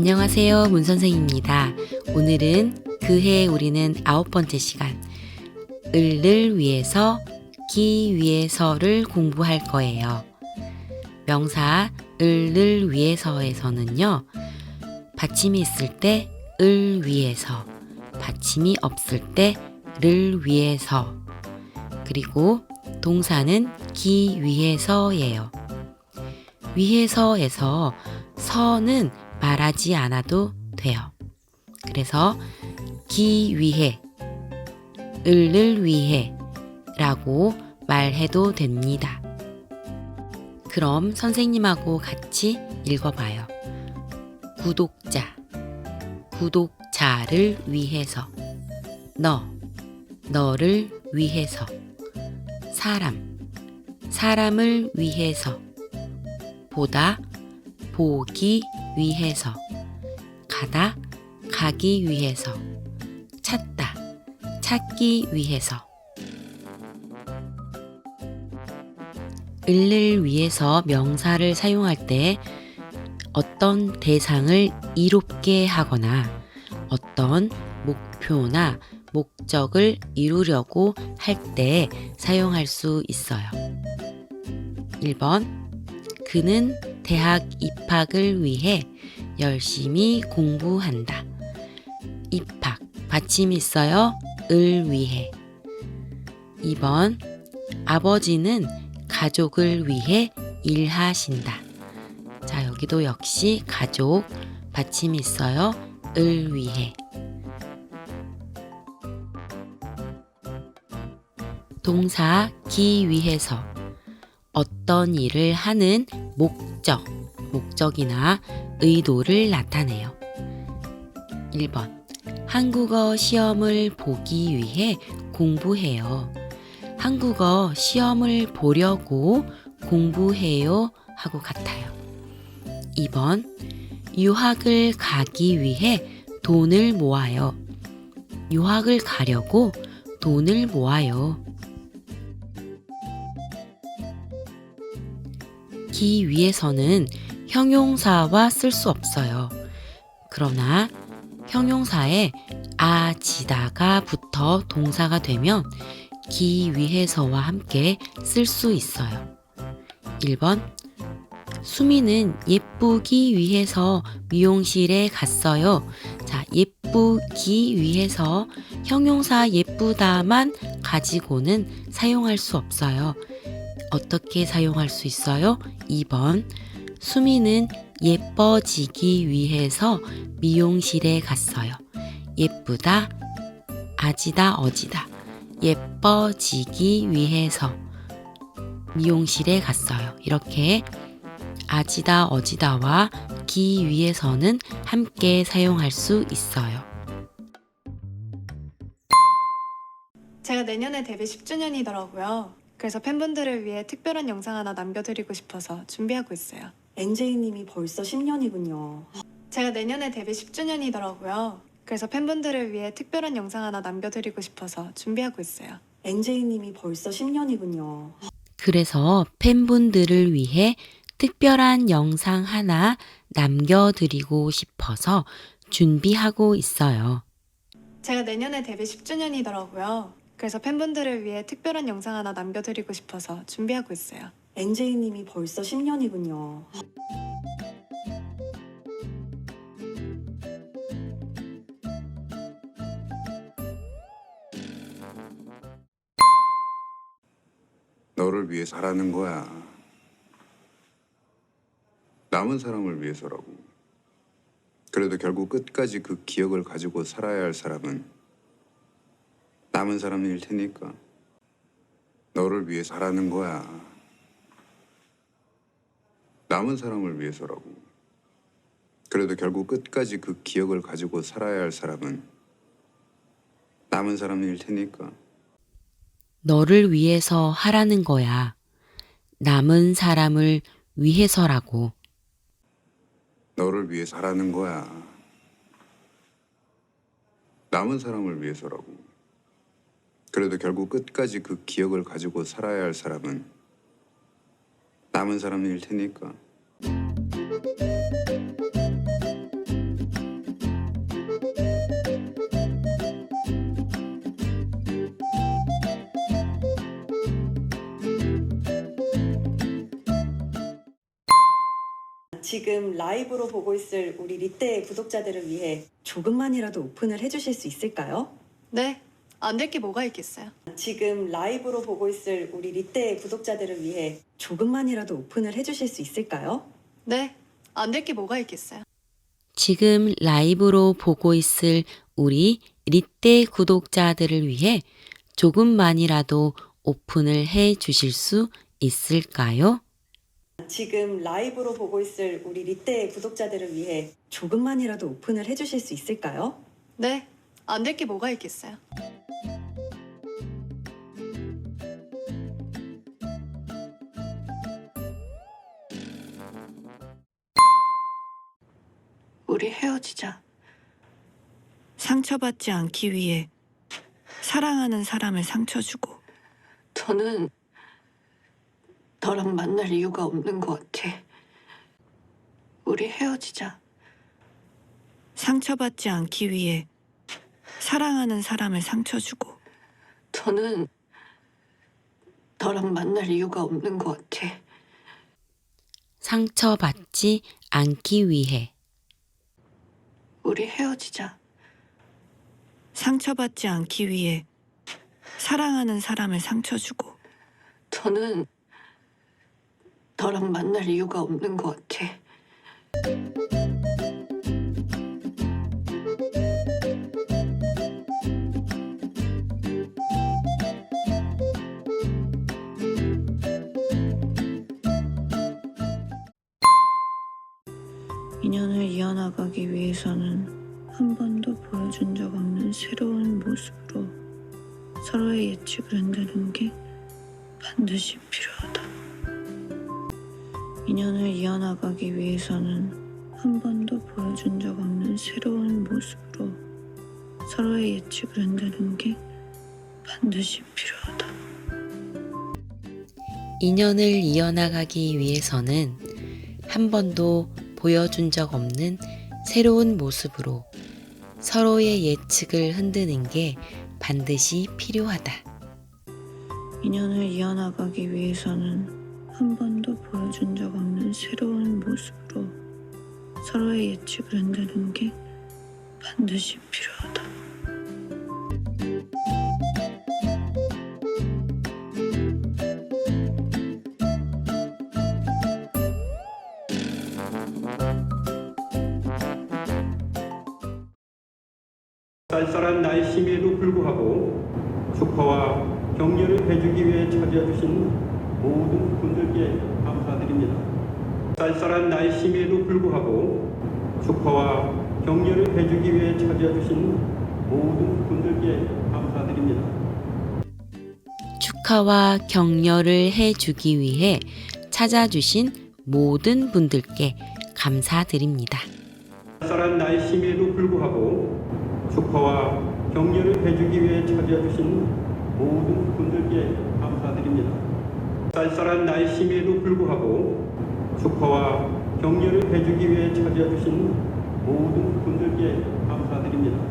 안녕하세요. 문선생입니다. 오늘은 그해 우리는 아홉 번째 시간, 을을 위해서, 기 위해서를 공부할 거예요. 명사 을을 위해서에서는요, 받침이 있을 때 을 위해서, 받침이 없을 때 를 위해서, 그리고 동사는 기 위해서예요. 위해서에서 서는 말하지 않아도 돼요. 그래서 기 위해, 을을 위해 라고 말해도 됩니다. 그럼 선생님하고 같이 읽어봐요. 구독자, 구독자를 위해서, 너, 너를 위해서, 사람, 사람을 위해서, 보다, 보기 위해서, 가다, 가기 위해서, 찾다, 찾기 위해서. 을을 위해서 명사를 사용할 때 어떤 대상을 이롭게 하거나 어떤 목표나 목적을 이루려고 할 때 사용할 수 있어요. 1번. 그는 대학 입학을 위해 열심히 공부한다. 입학, 받침 있어요. 을 위해. 2번. 아버지는 가족을 위해 일하신다. 자, 여기도 역시 가족, 받침 있어요. 을 위해. 동사 기 위해서 어떤 일을 하는 목적, 목적이나 의도를 나타내요. 1번. 한국어 시험을 보기 위해 공부해요. 한국어 시험을 보려고 공부해요 하고 같아요. 2번. 유학을 가기 위해 돈을 모아요. 유학을 가려고 돈을 모아요. 기 위해서는 형용사와 쓸 수 없어요. 그러나 형용사에 아 지다가 붙어 동사가 되면 기 위해서와 함께 쓸 수 있어요. 1번 수미는 예쁘기 위해서 미용실에 갔어요. 자, 예쁘기 위해서 형용사 예쁘다만 가지고는 사용할 수 없어요. 어떻게 사용할 수 있어요? 2번. 수미는 예뻐지기 위해서 미용실에 갔어요. 예쁘다, 아지다, 어지다. 예뻐지기 위해서 미용실에 갔어요. 이렇게 아지다, 어지다와 기 위해서는 함께 사용할 수 있어요. 제가 내년에 데뷔 10주년이더라고요. 그래서 팬분들을 위해 특별한 영상 하나 남겨드리고 싶어서 준비하고 있어요. NJ님이 벌써 10년이군요. 제가 내년에 데뷔 10주년이더라고요. 그래서 팬분들을 위해 특별한 영상 하나 남겨드리고 싶어서 준비하고 있어요. NJ님이 벌써 10년이군요. 그래서 팬분들을 위해 특별한 영상 하나 남겨드리고 싶어서 준비하고 있어요. 제가 내년에 데뷔 10주년이더라고요. 그래서 팬분들을 위해 특별한 영상 하나 남겨드리고 싶어서 준비하고 있어요. NJ님이 벌써 10년이군요. 너를 위해 살아는 거야. 남은 사람을 위해서라고. 그래도 결국 끝까지 그 기억을 가지고 살아야 할 사람은 남은 사람일 테니까. 너를 위해 살아는 거야. 남은 사람을 위해서라고. 그래도 결국 끝까지 그 기억을 가지고 살아야 할 사람은 남은 사람일 테니까. 너를 위해서 하라는 거야. 남은 사람을 위해서라고. 너를 위해 살아는 거야. 남은 사람을 위해서라고. 그래도 결국 끝까지 그 기억을 가지고 살아야 할 사람은 남은 사람일 테니까. 지금 라이브로 보고 있을 우리 리떼 구독자들을 위해 조금만이라도 오픈을 해주실 수 있을까요? 네, 안 될 게 뭐가 있겠어요. 지금 라이브로 보고 있을 우리 리떼 구독자들을 위해 조금만이라도 오픈을 해주실 수 있을까요? 네, 안 될 게 뭐가 있겠어요. 지금 라이브로 보고 있을 우리 리떼 구독자들을 위해 조금만이라도 오픈을 해 주실 수 있을까요? 지금 라이브로 보고 있을 우리 리떼 구독자들을 위해 조금만이라도 오픈을 해주실 수 있을까요? 네, 안 될 게 뭐가 있겠어요. 우리 헤어지자. 상처받지 않기 위해 사랑하는 사람을 상처 주고. 저는 너랑 만날 이유가 없는 것 같아. 우리 헤어지자. 상처받지 않기 위해 사랑하는 사람을 상처 주고. 저는 너랑 만날 이유가 없는 것 같아. 상처받지 않기 위해 우리 헤어지자. 상처받지 않기 위해 사랑하는 사람을 상처 주고. 저는 너랑 만날 이유가 없는 것 같아. 인연을 이어나가기 위해서는 한 번도 보여준 적 없는 새로운 모습으로 서로의 예측을 흔드는 게 반드시 필요하다. 인연을 이어나가기 위해서는 한 번도 보여준 적 없는 새로운 모습으로 서로의 예측을 흔드는 게 반드시 필요하다. 인연을 이어나가기 위해서는 한 번도 보여준 적 없는 새로운 모습으로 서로의 예측을 흔드는 게 반드시 필요하다. 인연을 이어나가기 위해서는 한 번도 보여준 적 없는 새로운 모습으로 서로의 예측을 흔드는 게 반드시 필요하다. 쌀쌀한 날씨임에도 불구하고 축하와 격려를 해주기 위해 찾아주신 모든 분들께 감사드립니다. 쌀쌀한 날씨임에도 불구하고 축하와 격려를 해주기 위해 찾아주신 모든 분들께 감사드립니다. 축하와 격려를 해주기 위해 찾아주신 모든 분들께 감사드립니다. 쌀쌀한 날씨임에도 불구하고 축하와 격려를 해주기 위해 찾아주신 모든 분들께 감사드립니다. 쌀쌀한 날씨임에도 불구하고 축하와 격려를 해주기 위해 찾아주신 모든 분들께 감사드립니다.